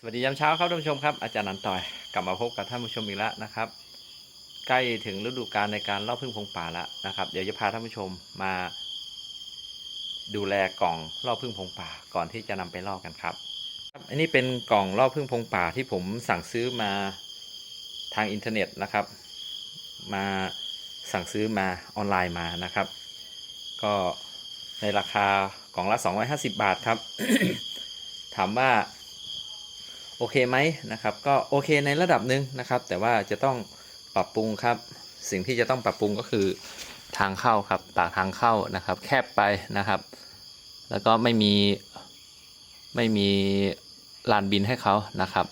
สวัสดียามเช้าครับท่านผู้ชมครับอาจารย์นันต่อยกลับมาพบกับท่านผู้ชมอีกแล้วนะครับ ใกล้ถึงฤดูกาลในการล่อพึ่งพงป่าแล้วนะครับ เดี๋ยวจะพาท่านผู้ชมมา ดูแลกล่องล่อพึ่งพงป่าก่อนที่จะนำไปล่อกันครับครับอันนี้เป็นกล่องล่อพึ่งพงป่าที่ผมสั่งซื้อมาทางอินเทอร์เน็ตนะครับ มาสั่งซื้อมาออนไลน์มานะครับ ก็ในราคากล่องละ 250 บาทครับ ถามว่า โอเคไหมนะครับ ก็โอเคในระดับหนึ่งนะครับ แต่ว่าจะต้องปรับปรุงครับ สิ่งที่จะต้องปรับปรุงก็คือทางเข้าครับปากทางเข้านะครับ แคบไปนะครับ แล้วก็ไม่มีไม่มีลานบินให้เขานะครับ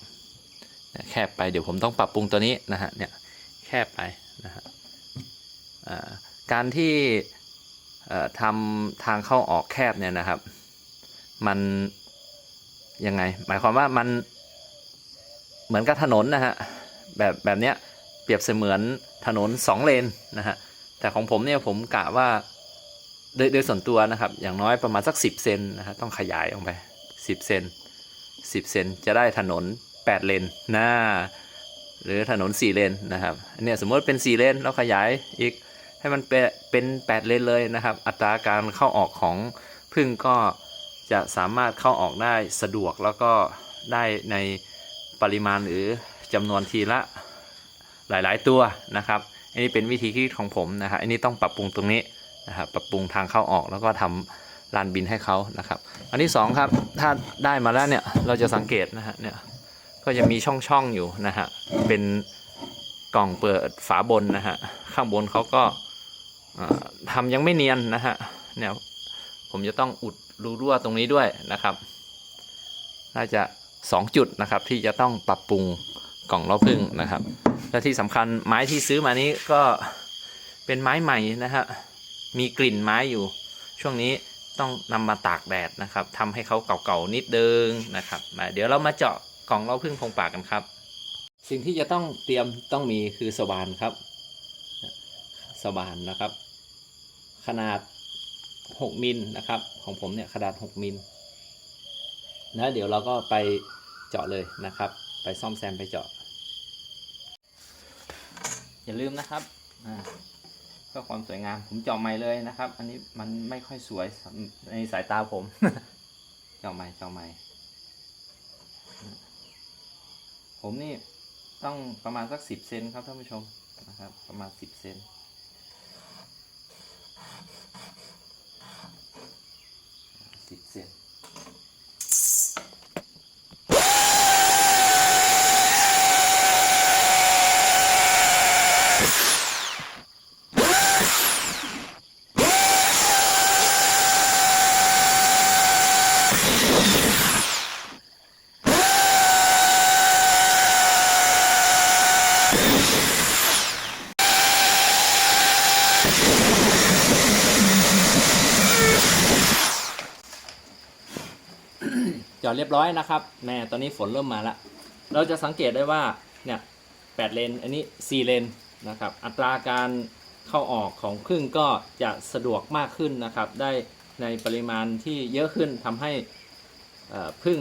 แคบไปเดี๋ยวผมต้องปรับปรุงตัวนี้นะฮะเนี่ยแคบไปนะฮะการที่ทำทางเข้าออกแคบเนี่ยนะครับ มันยังไง หมายความว่ามัน เหมือนกับถนนนะฮะแบบแบบเนี้ยเปรียบเสมือนถนนสองเลนนะฮะแต่ของผมเนี่ยผมกะว่าโดยโดยส่วนตัวนะครับ อย่างน้อยประมาณสัก 10 เซนนะฮะต้องขยายออกไป 10 เซน10 เซนจะได้ถนน 8 เลนหน้า หรือถนน 4 เลนนะครับอันเนี้ยสมมติเป็น 4 เลนแล้วขยายอีกให้มันเป็นเป็น 8 เลนเลยนะครับ อัตราการเข้าออกของพึ่งก็จะสามารถเข้าออกได้สะดวกแล้วก็ได้ใน ปริมาณหรือจำนวนทีละหลายๆ ตัวนะครับ อันนี้เป็นวิธีคิดของผมนะฮะอันนี้ต้องปรับปรุงตรงนี้นะครับ ปรับปรุงทางเข้าออกแล้วก็ทำลานบินให้เขานะครับ อันที่สองครับ ถ้าได้มาแล้วเนี่ย เราจะสังเกตนะฮะ เนี่ย ก็จะมีช่องๆอยู่นะฮะ เป็นกล่องเปิดฝาบนนะฮะ ข้างบนเขาก็เอ่อทำยังไม่เนียนนะฮะ เนี่ย ผมจะต้องอุดรูรั่วตรงนี้ด้วยนะครับ น่าจะ 2 จุดนะครับที่จะต้องปรับปรุงกล่องล้อพึ่งนะครับ และที่สำคัญไม้ที่ซื้อมานี้ก็เป็นไม้ใหม่นะฮะมีกลิ่นไม้อยู่ ช่วงนี้ต้องนำมาตากแดดนะครับทำให้เขาเก่าๆนิดเดิงนะครับเดี๋ยวเรามาเจาะกล่องล้อพึ่งพงป่ากันครับ สิ่งที่จะต้องเตรียมต้องมีคือสว่านครับสว่านนะครับ ขนาด 6มิลนะครับ ของผมเนี่ยขนาด 6มิลนะเดี๋ยวเราก็ไป เจาะเลยนะครับ ไปซ่อมแซมไปเจาะ อย่าลืมนะครับเพื่อความสวยงามผมเจาะใหม่เลยนะครับ อันนี้มันไม่ค่อยสวยในสายตาผม เจาะใหม่เจาะใหม่ ผมนี่ต้องประมาณสักสิบเซนครับท่านผู้ชมนะครับ ประมาณสิบเซน จอดเรียบร้อยนะครับแม่ตอนนี้ฝนเริ่มมาแล้วเราจะสังเกตได้ว่าเนี่ยแปดเลนอันนี้สี่เลนนะครับอัตราการเข้าออกของพึ่งก็จะสะดวกมากขึ้นนะครับ ได้ในปริมาณที่เยอะขึ้นทำให้พึ่ง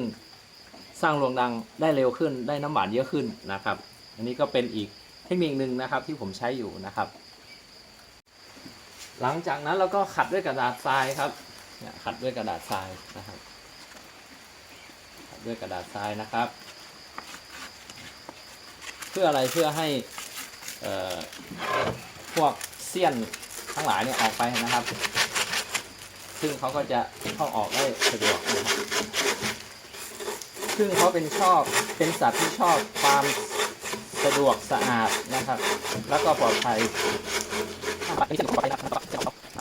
สร้างรวงดังได้เร็วขึ้น ได้น้ำหวานเยอะขึ้นนะครับ อันนี้ก็เป็นอีกเทคนิคหนึ่งนะครับที่ผมใช้อยู่นะครับ หลังจากนั้นเราก็ขัดด้วยกระดาษทรายครับเนี่ยขัดด้วยกระดาษทรายนะครับ ด้วยกระดาษทรายนะครับ เพื่ออะไรเพื่อให้พวกเสี้ยนทั้งหลายเนี่ยออกไปนะครับ ซึ่งเขาก็จะเข้าออกได้สะดวกนะครับซึ่งเขาเป็นชอบเป็นสัตว์ที่ชอบความสะดวกสะอาดนะครับ แล้วก็ปลอดภัยอันนี้จะปลอดภัยนะครับ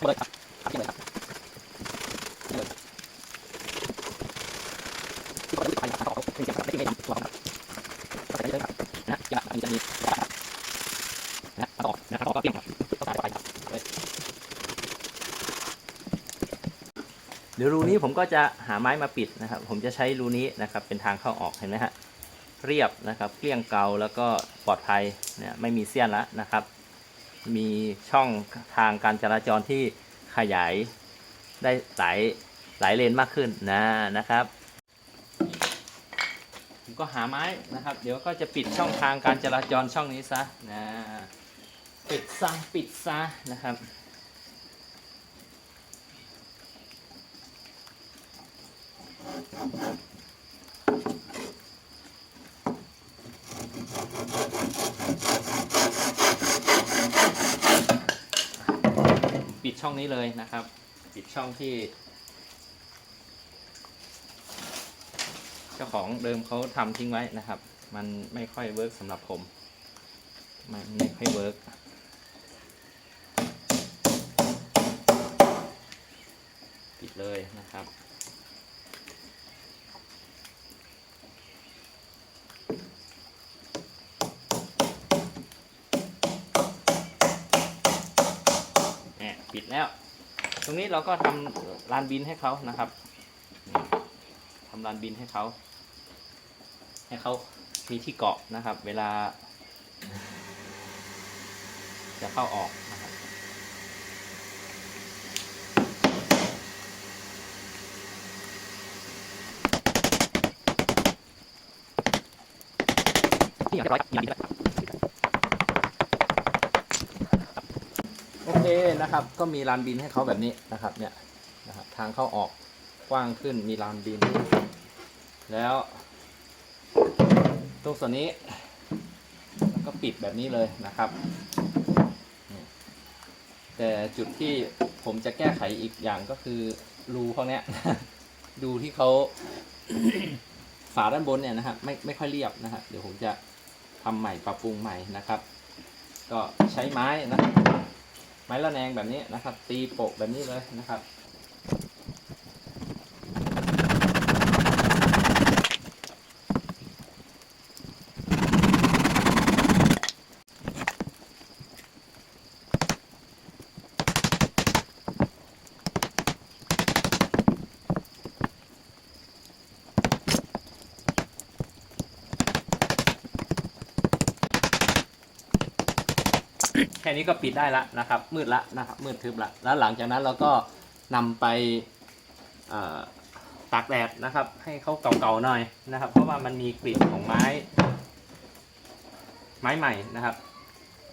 เลยครับที่เลยครับที่เลยครับ ที่ผมไปนะครับเขาเป็นเสียงไม่ไม่ทำตัวครับก็จะเยอะครับนะอย่าอันนี้จะมี นะต่อนะครับก็เปลี่ยนครับต้อไปครับเดี๋ยวรูนี้ผมก็จะหาไม้มาปิดนะครับ ผมจะใช้รูนี้นะครับเป็นทางเข้าออกเห็นไหมฮะเรียบนะครับเกลี้ยงเกาแล้วก็ปลอดภัยเนี่ยไม่มีเสี้ยนล้วนะครับ มีช่องทางการจราจรที่ขยายได้หลายหลายเลนมากขึ้นนะนะครับผมก็หาไม้นะครับ เดี๋ยวก็จะปิดช่องทางการจราจรช่องนี้ซะนะ ซะปิดซะนะครับ ปิดช่องนี้เลยนะครับ ปิดช่องที่ เจ้าของเดิมเขาทำทิ้งไว้นะครับ มันไม่ค่อยเวิร์กสำหรับผม มันไม่ค่อยเวิร์กปิดเลยนะ ครับ เนี่ยปิดแล้ว ตรงนี้เราก็ทำลานบินให้เขานะครับทำลานบินให้เขา ให้เขามีที่เกาะนะครับ เวลา จะเข้าออกนะครับ ที่อย่างร้อยอย่างนี้โอเคนะครับ ก็มีลานบินให้เขาแบบนี้นะครับเนี่ยนะครับทางเข้าออกกว้างขึ้นมีลานบิน แล้ว ตรงส่วนนี้แล้วก็ปิดแบบนี้เลยนะครับ แต่จุดที่ผมจะแก้ไขอีกอย่างก็คือรูเขาเนี้ยดูที่เขาฝาด้านบนเนี่ยนะครับไม่ไม่ค่อยเรียบนะฮะเดี๋ยวผมจะ ทำใหม่ปรับปรุงใหม่นะครับ ก็ใช้ไม้นะไม้ระแนงแบบนี้นะครับ ตีโปะแบบนี้เลยนะครับ นี้ก็ปิดได้ละนะครับ มืดละนะครับ มืดทึบละแล้วหลังจากนั้นเราก็นำไปตากแดดนะครับ ให้เขาเก่าๆหน่อยนะครับ เพราะว่ามันมีกลิ่นของไม้ ไม้ใหม่นะครับ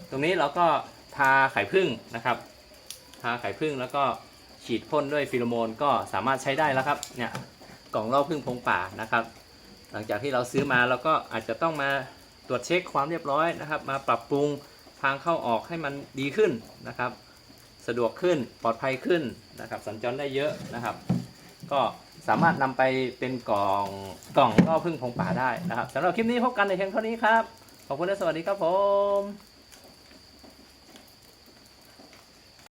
ตรงนี้เราก็ทาไข่ผึ้งนะครับ ทาไข่ผึ้งแล้วก็ฉีดพ่นด้วยฟิโลโมนก็สามารถใช้ได้แล้วครับ เนี่ยกล่องเล่อผึ้งพงป่านะครับ หลังจากที่เราซื้อมาเราก็อาจจะต้องมาตรวจเช็คความเรียบร้อยนะครับ มาปรับปรุง ทางเข้าออกให้มันดีขึ้นนะครับ สะดวกขึ้นปลอดภัยขึ้นนะครับ สัญจรได้เยอะนะครับ ก็สามารถนำไปเป็นกล่องกล่องก็พึ่งพงป่าได้นะครับสำหรับคลิปนี้พบกันในเพียงเท่านี้ครับ ขอบคุณและสวัสดีครับผม